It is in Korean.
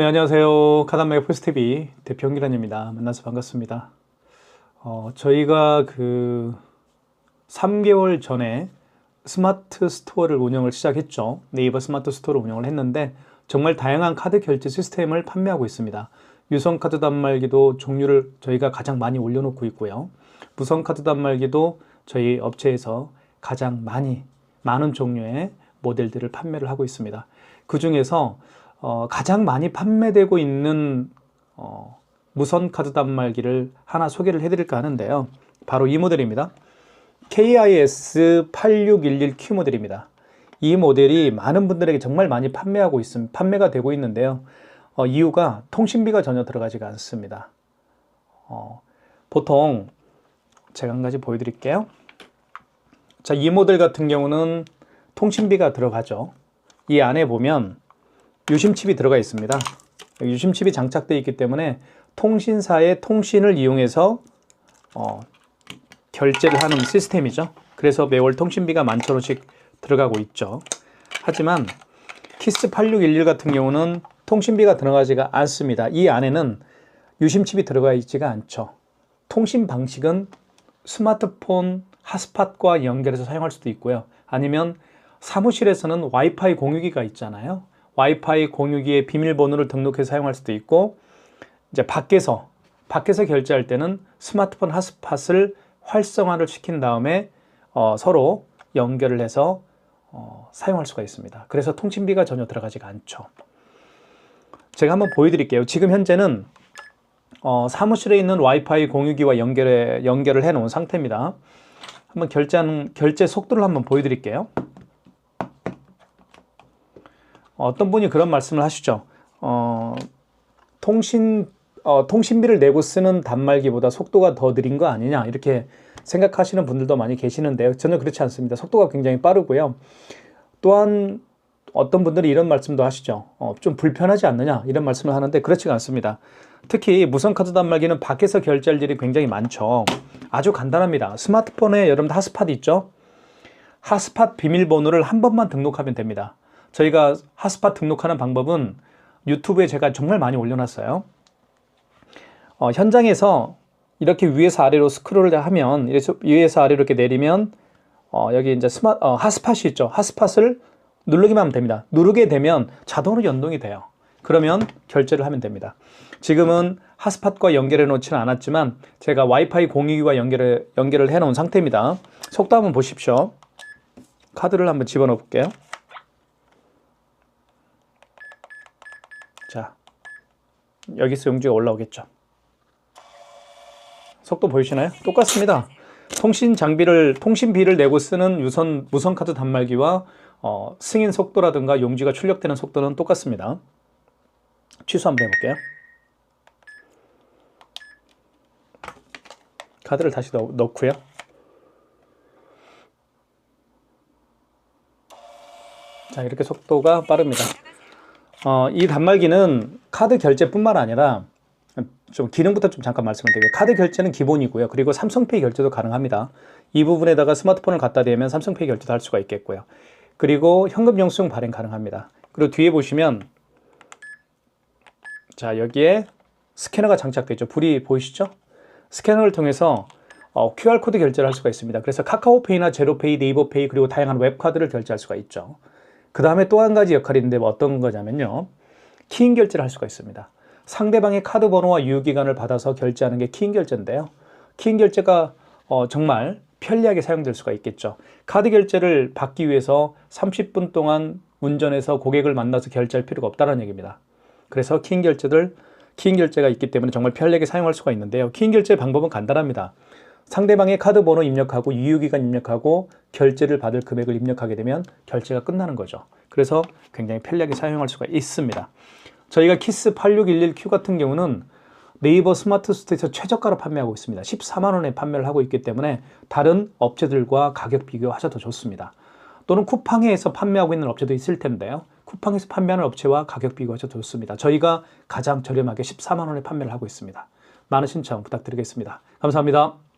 네, 안녕하세요. 카단마의 폴스TV 대표 홍기란입니다. 만나서 반갑습니다. 어, 저희가 그 3개월 전에 스마트 스토어를 운영을 시작했죠. 네이버 스마트 스토어를 운영을 했는데 정말 다양한 카드 결제 시스템을 판매하고 있습니다. 유선 카드 단말기도 종류를 저희가 가장 많이 올려놓고 있고요. 무선 카드 단말기도 저희 업체에서 가장 많이 많은 종류의 모델들을 판매를 하고 있습니다. 그 중에서 어, 가장 많이 판매되고 있는 어, 무선 카드 단말기를 하나 소개를 해드릴까 하는데요. 바로 이 모델입니다. KIS8611Q 모델입니다. 이 모델이 많은 분들에게 정말 많이 판매하고 있음, 판매가 되고 있는데요. 어, 이유가 통신비가 전혀 들어가지가 않습니다. 어, 보통 제가 한 가지 보여드릴게요. 자, 이 모델 같은 경우는 통신비가 들어가죠. 이 안에 보면 유심칩이 들어가 있습니다. 유심칩이 장착되어 있기 때문에 통신사의 통신을 이용해서 어, 결제를 하는 시스템이죠. 그래서 매월 통신비가 만천 원씩 들어가고 있죠. 하지만 키스 8611 같은 경우는 통신비가 들어가지가 않습니다. 이 안에는 유심칩이 들어가 있지가 않죠. 통신 방식은 스마트폰 핫스팟과 연결해서 사용할 수도 있고요. 아니면 사무실에서는 와이파이 공유기가 있잖아요. 와이파이 공유기에 비밀번호를 등록해서 사용할 수도 있고 이제 밖에서 밖에서 결제할 때는 스마트폰 핫스팟을 활성화를 시킨 다음에 어, 서로 연결을 해서 어, 사용할 수가 있습니다. 그래서 통신비가 전혀 들어가지가 않죠. 제가 한번 보여드릴게요. 지금 현재는 어, 사무실에 있는 와이파이 공유기와 연결해, 연결을 해 놓은 상태입니다. 한번 결제하는 결제 속도를 한번 보여드릴게요. 어떤 분이 그런 말씀을 하시죠. 어, 통신 어, 통신비를 내고 쓰는 단말기보다 속도가 더 느린 거 아니냐 이렇게 생각하시는 분들도 많이 계시는데요. 전혀 그렇지 않습니다. 속도가 굉장히 빠르고요. 또한 어떤 분들이 이런 말씀도 하시죠. 어, 좀 불편하지 않느냐 이런 말씀을 하는데 그렇지가 않습니다. 특히 무선 카드 단말기는 밖에서 결제할 일이 굉장히 많죠. 아주 간단합니다. 스마트폰에 여러분 핫스팟 있죠? 핫스팟 비밀번호를 한 번만 등록하면 됩니다. 저희가 핫스팟 등록하는 방법은 유튜브에 제가 정말 많이 올려놨어요. 어, 현장에서 이렇게 위에서 아래로 스크롤을 하면 위에서 아래로 이렇게 내리면 어, 여기 이제 스마 어, 핫스팟이 있죠. 핫스팟을 누르기만 하면 됩니다. 누르게 되면 자동으로 연동이 돼요. 그러면 결제를 하면 됩니다. 지금은 핫스팟과 연결해 놓지는 않았지만 제가 와이파이 공유기와 연결을, 연결을 해 놓은 상태입니다. 속도 한번 보십시오. 카드를 한번 집어넣어 볼게요. 자, 여기서 용지가 올라오겠죠. 속도 보이시나요? 똑같습니다. 통신 장비를 통신비를 내고 쓰는 유선 무선 카드 단말기와 어, 승인 속도라든가 용지가 출력되는 속도는 똑같습니다. 취소 한번 해볼게요. 카드를 다시 넣, 넣고요. 자 이렇게 속도가 빠릅니다. 어, 이 단말기는 카드 결제뿐만 아니라 좀 기능부터 좀 잠깐 말씀을 드릴게요. 카드 결제는 기본이고요. 그리고 삼성페이 결제도 가능합니다. 이 부분에다가 스마트폰을 갖다 대면 삼성페이 결제도 할 수가 있겠고요. 그리고 현금 영수증 발행 가능합니다. 그리고 뒤에 보시면 자 여기에 스캐너가 장착되어 있죠. 불이 보이시죠? 스캐너를 통해서 어, QR코드 결제를 할 수가 있습니다. 그래서 카카오페이나 제로페이, 네이버페이 그리고 다양한 웹카드를 결제할 수가 있죠. 그 다음에 또 한 가지 역할이 있는데 뭐 어떤 거냐면요. 키인 결제를 할 수가 있습니다. 상대방의 카드 번호와 유효기간을 받아서 결제하는 게 키인 결제인데요. 키인 결제가 어, 정말 편리하게 사용될 수가 있겠죠. 카드 결제를 받기 위해서 30분 동안 운전해서 고객을 만나서 결제할 필요가 없다는 얘기입니다. 그래서 키인 결제들, 키인 결제가 있기 때문에 정말 편리하게 사용할 수가 있는데요. 키인 결제 방법은 간단합니다. 상대방의 카드 번호 입력하고 유효기간 입력하고 결제를 받을 금액을 입력하게 되면 결제가 끝나는 거죠. 그래서 굉장히 편리하게 사용할 수가 있습니다. 저희가 키스 8611Q 같은 경우는 네이버 스마트 스토어에서 최저가로 판매하고 있습니다. 14만 원에 판매를 하고 있기 때문에 다른 업체들과 가격 비교하셔도 좋습니다. 또는 쿠팡에서 판매하고 있는 업체도 있을 텐데요. 쿠팡에서 판매하는 업체와 가격 비교하셔도 좋습니다. 저희가 가장 저렴하게 14만 원에 판매를 하고 있습니다. 많은 신청 부탁드리겠습니다. 감사합니다.